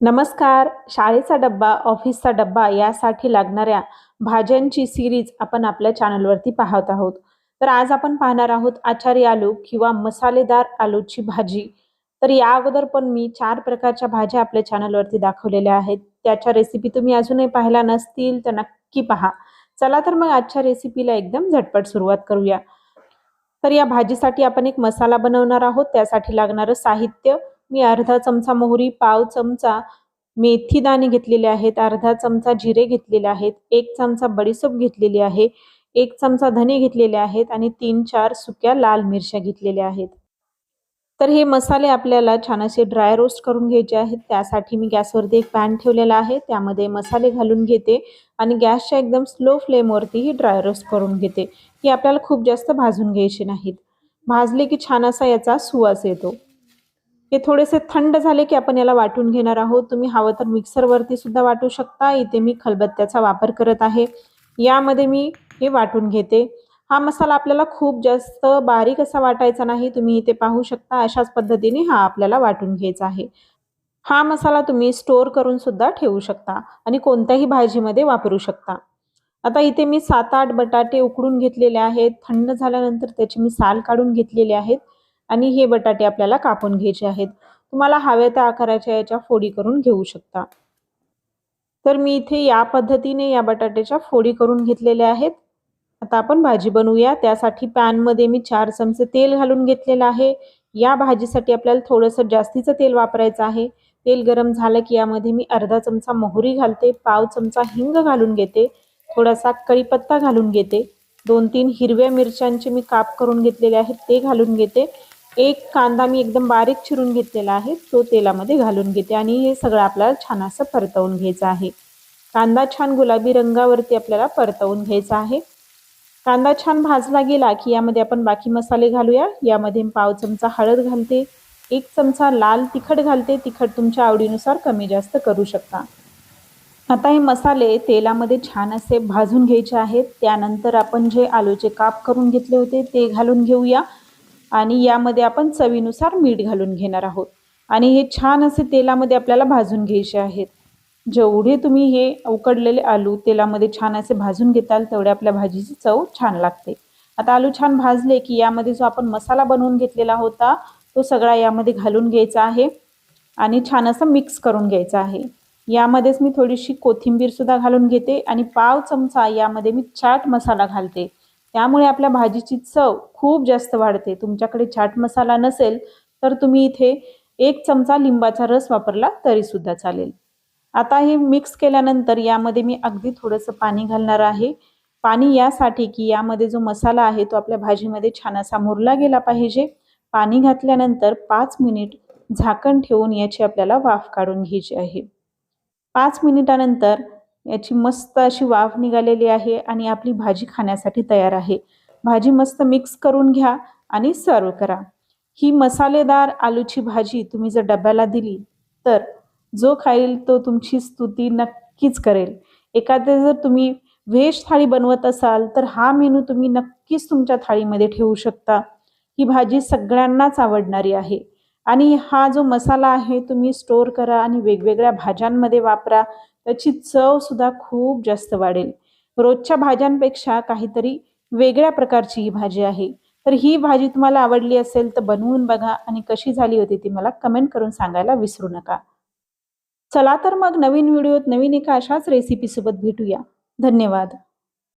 नमस्कार. शाळेचा डब्बा ऑफिसचा डब्बा यासाठी लागणाऱ्या भाज्यांची सिरीज आपण आपल्या चॅनलवरती पाहत आहोत. तर आज आपण पाहणार आहोत आचारी आलू किंवा मसालेदार आलूची भाजी. तर या अगोदर पण मी चार प्रकारच्या भाज्या आपल्या चॅनलवरती दाखवलेल्या आहेत. त्याच्या रेसिपी तुम्ही अजूनही पाहिल्या नसतील तर नक्की पहा. चला तर मग आजच्या रेसिपीला एकदम झटपट सुरुवात करूया. तर या भाजीसाठी आपण एक मसाला बनवणार आहोत. त्यासाठी लागणारं साहित्य मी अर्धा चमचा मोहरी पाव चमचा मेथी दाणे घेतलेले आहेत अर्धा चमचा जिरे घेतलेले आहेत एक चमचा बडीसोप घेतलेली आहे एक चमचा धने घेतलेले आहेत आणि तीन चार सुक्या लाल मिरच्या घेतलेल्या आहेत. तर हे मसाले आपल्याला छान असे ड्राय रोस्ट करून घ्यायचे आहेत. त्यासाठी मी गॅसवरती एक पॅन ठेवलेला आहे. त्यामध्ये मसाले घालून घेते आणि गॅसच्या एकदम स्लो फ्लेमवरती ही ड्राय रोस्ट करून घेते. ही आपल्याला खूप जास्त भाजून घ्यायचे नाहीत. भाजले की छान असा याचा सुवास येतो. हे थोडेसे थंड झाले की आपण याला वाटून घेणार आहोत. तुम्ही हवं तर मिक्सरवरती सुद्धा वाटू शकता. इथे मी खलबत्त्याचा वापर करत आहे. यामध्ये मी हे वाटून घेते. हा मसाला आपल्याला खूप जास्त बारीक असा वाटायचा नाही. तुम्ही इथे पाहू शकता अशाच पद्धतीने हा आपल्याला वाटून घ्यायचा आहे. हा मसाला तुम्ही स्टोअर करून सुद्धा ठेवू शकता आणि कोणत्याही भाजीमध्ये वापरू शकता. आता इथे मी सात आठ बटाटे उकडून घेतलेले आहेत. थंड झाल्यानंतर त्याची मी साल काढून घेतलेले आहेत. आणि हे बटाटे आपल्याला कापून घ्यायचे आहेत. तुम्हाला हव्या त्या आकाराच्या याच्या फोडी करून घेऊ शकता. तर मी इथे या पद्धतीने या बटाट्याच्या फोडी करून घेतलेल्या आहेत. आता आपण भाजी बनवूया. त्यासाठी पॅनमध्ये मी चार चमचे तेल घालून घेतलेलं आहे. या भाजीसाठी आपल्याला थोडंसं जास्तीचं तेल वापरायचं आहे. तेल गरम झालं की यामध्ये मी अर्धा चमचा मोहरी घालते. पाव चमचा हिंग घालून घेते. थोडासा कढीपत्ता घालून घेते. दोन तीन हिरव्या मिरच्यांचे मी काप करून घेतलेले आहेत. ते घालून घेते. एक कांदा मी एकदम बारीक चिरून घेतलेला आहे तो तेलामध्ये घालून घेते आणि हे सगळं आपल्याला छान असं परतवून घ्यायचं आहे. कांदा छान गुलाबी रंगावरती आपल्याला परतवून घ्यायचा आहे. कांदा छान भाजला गेला की यामध्ये आपण बाकी मसाले घालूया. यामध्ये पाव चमचा हळद घालते एक चमचा लाल तिखट घालते तिखट तुमच्या आवडीनुसार कमी जास्त करू शकता. आता हे मसाले तेलामध्ये छान असे भाजून घ्यायचे आहेत. त्यानंतर आपण जे आलूचे काप करून घेतले होते ते घालून घेऊया. आणि यामध्ये आपण चवीनुसार मीठ घालून घेणार आहोत. आणि हे छान असे तेलामध्ये आपल्याला भाजून घ्यायचे आहेत. जेवढे तुम्ही हे उकडलेले आलू तेलामध्ये छान असे भाजून घेताल तेवढे आपल्या भाजीची चव छान लागते. आता आलू छान भाजले की यामध्ये जो आपण मसाला बनवून घेतलेला होता तो सगळा यामध्ये घालून घ्यायचा आहे. आणि छान असं मिक्स करून घ्यायचा आहे. यामध्येच मी थोडीशी कोथिंबीरसुद्धा घालून घेते आणि पाव चमचा यामध्ये मी चाट मसाला घालते. त्यामुळे आपल्या भाजीची चव खूप जास्त वाढते. तुमच्याकडे चाट मसाला नसेल तर तुम्ही इथे एक चमचा लिंबाचा रस वापरला तरीसुद्धा चालेल. आता हे मिक्स केल्यानंतर यामध्ये मी अगदी थोडंसं पाणी घालणार आहे. पाणी यासाठी की यामध्ये जो मसाला आहे तो आपल्या भाजीमध्ये छान असा मुरला गेला पाहिजे. पाणी घातल्यानंतर पाच मिनिट झाकण ठेवून याची आपल्याला वाफ काढून घ्यायची आहे. पाच मिनिटानंतर याची मस्त अशी वाफ निघालेली आहे आणि आपली भाजी खाण्यासाठी तयार आहे. भाजी मस्त मिक्स करून घ्या आणि सर्व करा. ही मसालेदार आलूची भाजी तुम्ही जर डब्याला दिली तर जो खाईल तो तुमची स्तुती नक्कीच करेल. एखादे जर तुम्ही व्हेज थाळी बनवत असाल तर हा मेनू तुम्ही नक्कीच तुमच्या थाळीमध्ये ठेवू शकता. ही भाजी सगळ्यांनाच आवडणारी आहे. आणि हा जो मसाला आहे तुम्ही स्टोअर करा आणि वेगवेगळ्या भाज्यांमध्ये वापरा त्याची चवसुद्धा खूप जास्त वाढेल. रोजच्या भाज्यांपेक्षा काहीतरी वेगळ्या प्रकारची ही भाजी आहे. तर ही भाजी तुम्हाला आवडली असेल तर बनवून बघा आणि कशी झाली होती ती मला कमेंट करून सांगायला विसरू नका. चला तर मग नवीन व्हिडिओत नवीन एका अशाच रेसिपीसोबत भेटूया. धन्यवाद.